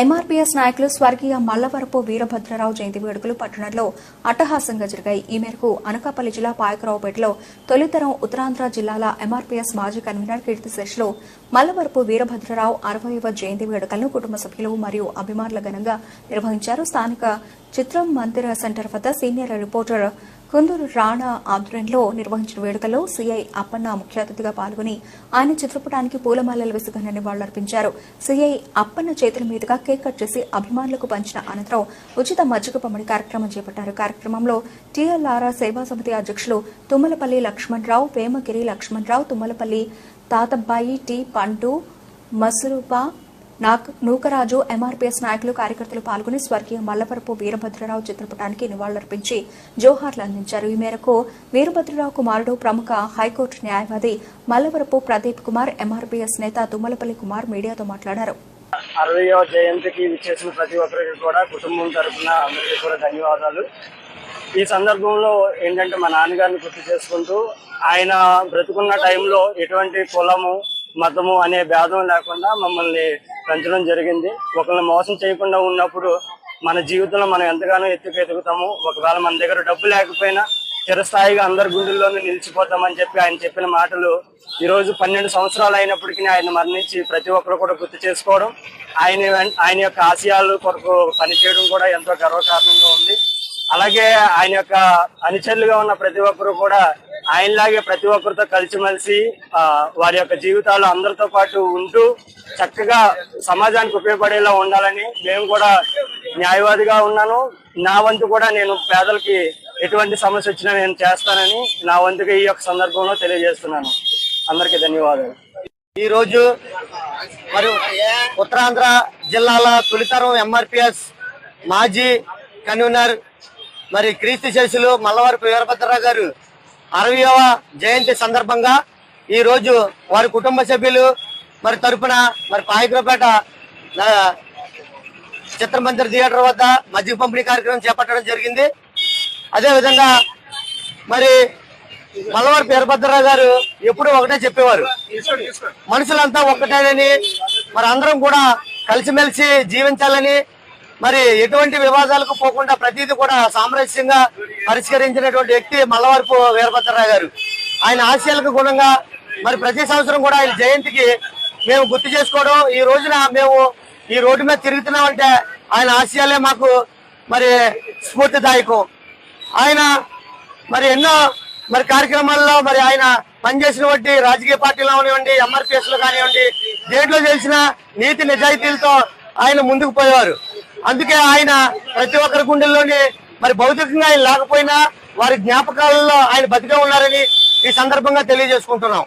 MRPS నాయకులు స్వర్గీయ మల్లవరపు వీరభద్రరావు జయంతి వేడుకలు పట్టణంలో అట్టహాసంగా జరిగాయి. ఈ మేరకు అనకాపల్లి జిల్లా పాయకరావుపేటలో తొలితరం ఉత్తరాంధ్ర జిల్లాల ఎంఆర్పీఎస్ మాజీ కన్వీనర్ కీర్తిశేషులు మల్లవరపు వీరభద్రరావు అరవైవ జయంతి వేడుకలను కుటుంబ సభ్యులు మరియు అభిమానుల ఘనంగా నిర్వహించారు. స్థానిక చిత్రం మందిర సెంటర్ వద్ద సీనియర్ రిపోర్టర్ కుందూరు రాణా ఆధ్వర్యంలో నిర్వహించిన వేడుకలో సీఐ అప్పన్న ముఖ్య అతిథిగా పాల్గొని ఆయన చిత్రపటానికి పూలమాలలు వేసి ఘన నివాళులర్పించారు. సీఐ అప్పన్న చేతుల మీదుగా కేక్ కట్ చేసి అభిమానులకు పంచిన అనంతరం ఉచిత మజ్జిగ పంపిణీ కార్యక్రమం చేపట్టారు. కార్యక్రమంలో టీఎల్ఆర్ఆర్ సేవా సమితి అధ్యక్షులు తుమ్మలపల్లి లక్ష్మణరావు వేమగిరి లక్ష్మణరావు తుమ్మలపల్లి తాతబ్బాయి టి పండు మసురూపా నూకరాజు ఎంఆర్పీఎస్ నాయకులు కార్యకర్తలు పాల్గొని స్వర్గీయ మల్లపరపు వీరభద్రరావు చిత్రపటానికి నివాళులర్పించి జోహార్లు అందించారు. ఈ మేరకు వీరభద్రరావు కుమారుడు ప్రముఖ హైకోర్టు న్యాయవాది మల్లవరపు ప్రదీప్ కుమార్ ఎంఆర్పీఎస్ నేత తుమ్మలపల్లి కుమార్ మీడియాతో మాట్లాడారు. అరవయవ జయంతికి విచ్చేసిన ప్రతి ఒక్కరికి కూడా కుటుంబం తరఫున అందరికీ కూడా ధన్యవాదాలు. ఈ సందర్భంలో ఏంటంటే మా నాన్నగారిని గుర్తు చేసుకుంటూ ఆయన బ్రతుకున్న టైంలో ఎటువంటి కులము మతము అనే భేదం లేకుండా మమ్మల్ని పెంచడం జరిగింది. ఒకరిని మోసం చేయకుండా ఉన్నప్పుడు మన జీవితంలో మనం ఎంతగానో ఎత్తుకు ఎదుగుతాము ఒకవేళ మన దగ్గర డబ్బు లేకపోయినా చిరస్థాయిగా అందరి గుండెల్లోనూ నిలిచిపోతామని చెప్పి ఆయన చెప్పిన మాటలు ఈరోజు పన్నెండు సంవత్సరాలు అయినప్పటికీ ఆయన మరణించి ప్రతి ఒక్కరు కూడా గుర్తు చేసుకోవడం ఆయన ఆయన యొక్క ఆశయాలు కొరకు పనిచేయడం కూడా ఎంతో గర్వకారణంగా ఉంది. అలాగే ఆయన యొక్క అనుచరులుగా ఉన్న ప్రతి ఒక్కరు కూడా ఆయనలాగే ప్రతి ఒక్కరితో కలిసిమెలిసి ఆ, వారి యొక్క జీవితాలు అందరితో పాటు ఉంటూ చక్కగా సమాజానికి ఉపయోగపడేలా ఉండాలని మేము కూడా న్యాయవాదిగా ఉన్నాను. నా వంతు కూడా నేను పేదలకి ఎటువంటి సమస్య వచ్చినా నేను చేస్తానని నా వంతుగా ఈ యొక్క సందర్భంలో తెలియజేస్తున్నాను. అందరికీ ధన్యవాదాలు. ఈ రోజు మరి ఉత్తరాంధ్ర జిల్లాల తొలితరం ఎంఆర్పిఎస్ మాజీ కన్వీనర్ మరి క్రీస్తు శిష్యులు మల్లవారి వీరభద్రరావు గారు అరవయవ జయంతి సందర్భంగా ఈ రోజు వారి కుటుంబ సభ్యులు మరి తరపున మరి పాయకులపేట ఆ, చిత్రమందిర్ థియేటర్ వద్ద మజ్జిగ పంపిణీ కార్యక్రమం చేపట్టడం జరిగింది. అదేవిధంగా మరి మల్లవారి వీరభద్రరావు గారు ఎప్పుడు ఒకటే చెప్పేవారు. మనుషులంతా ఒక్కటేనని మరి అందరం కూడా కలిసిమెలిసి జీవించాలని మరి ఎటువంటి వివాదాలకు పోకుండా ప్రతిదీ కూడా సామరస్యంగా పరిష్కరించినటువంటి వ్యక్తి మల్లవరపు వీరభద్రరావు గారు. ఆయన ఆశయాలకు గుణంగా మరి ప్రతి సంవత్సరం కూడా ఆయన జయంతికి మేము గుర్తు చేసుకోవడం ఈ రోజున మేము ఈ రోడ్డు మీద తిరుగుతున్నామంటే ఆయన ఆశయాలే మాకు మరి స్ఫూర్తిదాయకం. ఆయన మరి ఎన్నో మరి కార్యక్రమాల్లో మరి ఆయన పనిచేసినటువంటి రాజకీయ పార్టీలో కానివ్వండి ఎంఆర్పిఎస్లో కానివ్వండి దేంట్లో తెలిసిన నీతి నిజాయితీలతో ఆయన ముందుకు పోయేవారు. అందుకే ఆయన ప్రతి ఒక్కరి గుండెల్లోని మరి భౌతికంగా ఆయన లేకపోయినా వారి జ్ఞాపకాలలో ఆయన బతికే ఉన్నారని ఈ సందర్భంగా తెలియజేసుకుంటున్నాం.